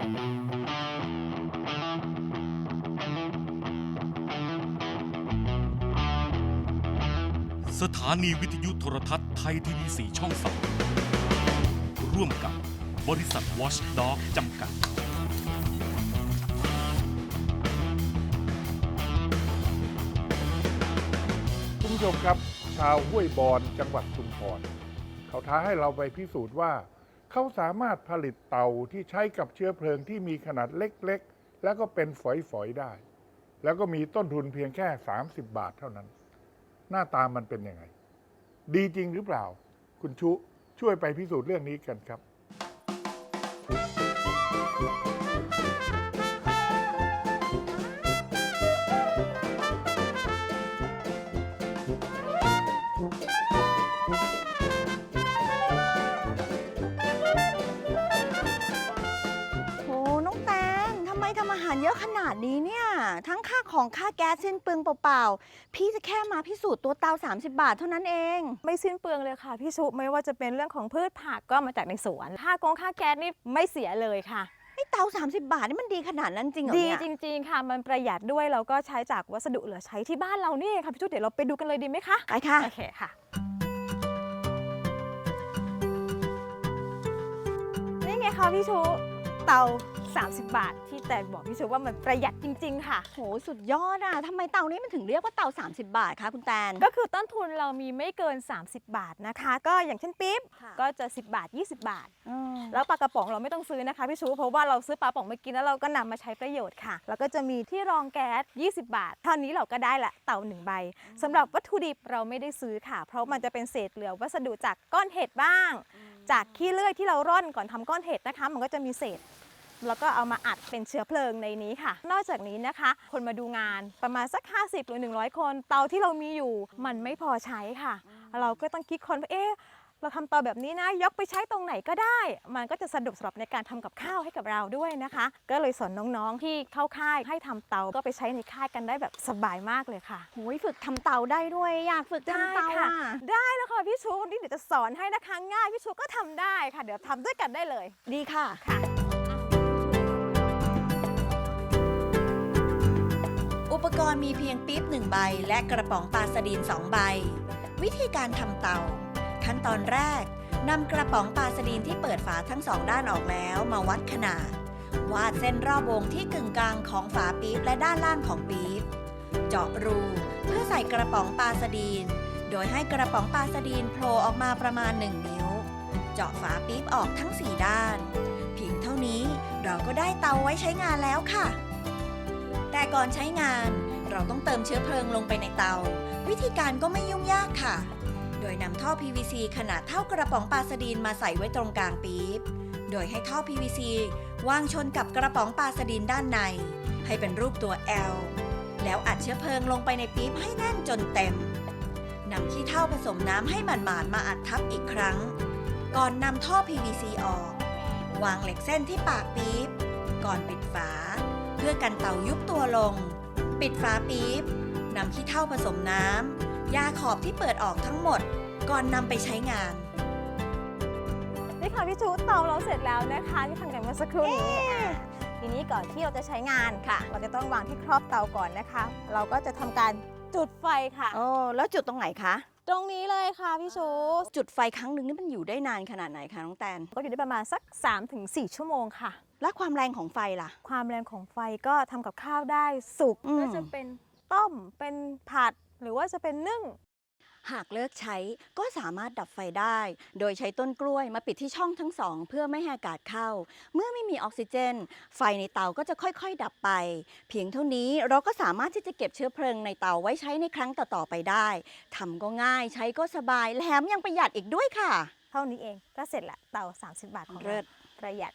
สถานีวิทยุโทรทัศน์ไทยทีวีสีช่องสามร่วมกับบริษัท Watchdog จำกัด คุณผู้ชมครับ ชาวห้วยบอนจังหวัดชุมพรเขาท้าให้เราไปพิสูจน์ว่า เขาสามารถผลิตเตาที่ใช้กับเชื้อเพลิงที่มีขนาดเล็กๆ แล้วก็เป็นฝอยๆได้ แล้วก็มีต้นทุนเพียงแค่ 30 บาทเท่านั้น หน้าตามันเป็นยังไง ดีจริงหรือเปล่า คุณชุช่วยไปพิสูจน์เรื่องนี้กันครับ เยอะขนาดนี้เนี่ย ทั้งค่าของค่าแก๊สสิ้นเปลืองเปล่าๆ พี่จะแค่มาพิสูจน์ตัวเตา 30 บาทเท่านั้นเอง ไม่สิ้นเปลืองเลยค่ะพี่ชุไม่ว่าจะเป็นเรื่องของพืชผักก็มาจากในสวน ค่ากงค่าแก๊สนี่ไม่เสียเลยค่ะไอ้เตา 30 บาทนี่มันดีขนาดนั้นจริงเหรอดีเนี่ยจริง ๆ ค่ะ มันประหยัดด้วยแล้วก็ใช้จากวัสดุเหลือใช้ที่บ้านเรานี่เองค่ะพี่ชุเดี๋ยวเราไปดูกันเลยดีไหมคะไปค่ะ โอเคค่ะ นี่ไงคะพี่ชูเตา 30 บาท ที่แต่บอกพี่ชูว่ามันประหยัดจริง ๆ ค่ะ โหสุดยอดอะทำไมเตานี้มันถึงเรียกว่าเตา 30 บาทคะคุณแตน ก็คือต้นทุนเรามีไม่เกิน 30 บาทนะคะ ก็อย่างเช่นปี๊บค่ะ ก็จะ 10 บาท 20 บาท อืม แล้วปลากระป๋องเราไม่ต้องซื้อนะคะพี่ชูเพราะว่าเราซื้อปลากระป๋องมากินแล้วเราก็นำมาใช้ประโยชน์ค่ะ แล้วก็จะมีที่รองแก๊ส 20 บาท เท่านี้เราก็ได้ละเตาหนึ่งใบสำหรับวัตถุดิบเราไม่ได้ซื้อค่ะ เพราะมันจะเป็นเศษเหลือวัสดุจากก้อนเห็ดบ้าง จากขี้เลื่อยที่เราร่อนก่อนทำก้อนเห็ดนะคะ มันก็จะมีเศษ แล้วก็เอามาอัดเป็นเชื้อเพลิงในนี้ค่ะ นอกจากนี้นะคะ คนมาดูงานประมาณสัก 50 หรือ 100 คน เตาที่เรามีอยู่มันไม่พอใช้ค่ะ เราก็ต้องคิดคนว่าเอ๊ะเราทำเตาแบบนี้นะ ยกไปใช้ตรงไหนก็ได้ มันก็จะสะดวกสำหรับในการทำกับข้าวให้กับเราด้วยนะคะ ก็เลยสอนน้องๆที่เข้าค่ายให้ทำเตาก็ไปใช้ในค่ายกันได้แบบสบายมากเลยค่ะโหยฝึกทำเตาได้ด้วย อยากฝึกทำเตาได้ค่ะอะ ได้แล้วค่ะพี่ชูวันนี้เดี๋ยวจะสอนให้นะคะง่ายพี่ชูก็ทำได้ค่ะ เดี๋ยวทำด้วยกันได้เลย ดีค่ะ ค่ะ อุปกรณ์มีเพียงปี๊บหนึ่งใบ และกระป๋องปลาสดีนสองใบ วิธีการทำเตา ขั้นตอนแรกนำกระป๋องปลาสดีนที่เปิดฝาทั้งสองด้านออกแล้วมาวัดขนาด วาดเส้นรอบวงที่กึ่งกลางของฝาปี๊บและด้านล่างของปี๊บ เจาะรูเพื่อใส่กระป๋องปลาสดีน โดยให้กระป๋องปลาสดีนโผล่ออกมาประมาณ 1 นิ้ว เจาะฝาปี๊บออกทั้ง 4 ด้าน เพียงเท่านี้เราก็ได้เตาไว้ใช้งานแล้วค่ะ แต่ก่อนใช้งานเราต้องเติมเชื้อเพลิงลงไปในเตา วิธีการก็ไม่ยุ่งยากค่ะ โดยนำท่อ PVC ขนาดเท่ากระป๋องปลาสดีนมาใส่ไว้ตรงกลางปี๊บ โดยให้ท่อ PVC วางชนกับกระป๋องปลาสดีนด้านใน ให้เป็นรูปตัว L แล้วอัดเชื้อเพลิงลงไปในปี๊บให้แน่นจนเต็มนำขี้เถ้าผสมน้ำให้หมาดๆมาอัดทับอีกครั้ง ก่อนนำท่อ PVC ออก วางเหล็กเส้นที่ปากปี๊บ ก่อนปิดฝา เพื่อกันเตายุบตัวลง ปิดฝาปี๊บนำขี้เถ้าผสมน้ำ ยาขอบที่เปิดออกทั้งหมด ก่อนนำไปใช้งานนี่ค่ะพี่ชูเตาเราเสร็จแล้วนะคะที่ทำกันเมื่อสักครู่นี้อะทีนี้ก่อนที่เราจะใช้งานค่ะ เราจะต้องวางที่ครอบเตาก่อนนะคะ เราก็จะทำการจุดไฟค่ะโอ้แล้วจุดตรงไหนคะ ตรงนี้เลยค่ะพี่ชูจุดไฟครั้งหนึ่งนี่มันอยู่ได้นานขนาดไหนคะน้องแตน ก็อยู่ได้ประมาณสัก 3-4 ชั่วโมงค่ะ และความแรงของไฟล่ะ ความแรงของไฟก็ทำกับข้าวได้สุกอืม ก็จะเป็นต้มเป็นผัดหรือว่าจะเป็นนึ่ง หากเลิกใช้ก็สามารถดับไฟได้ โดยใช้ต้นกล้วยมาปิดที่ช่องทั้งสอง เพื่อไม่ให้อากาศเข้า เมื่อไม่มีออกซิเจน ไฟในเตาก็จะค่อยๆ ดับไป เพียงเท่านี้เราก็สามารถที่จะเก็บเชื้อเพลิงในเตาไว้ใช้ในครั้งต่อๆไปได้ทำก็ง่ายใช้ก็สบาย แถมยังประหยัดอีกด้วยค่ะ เท่านี้เองก็เสร็จละเตา 30 บาทของเลิเราศประหยัด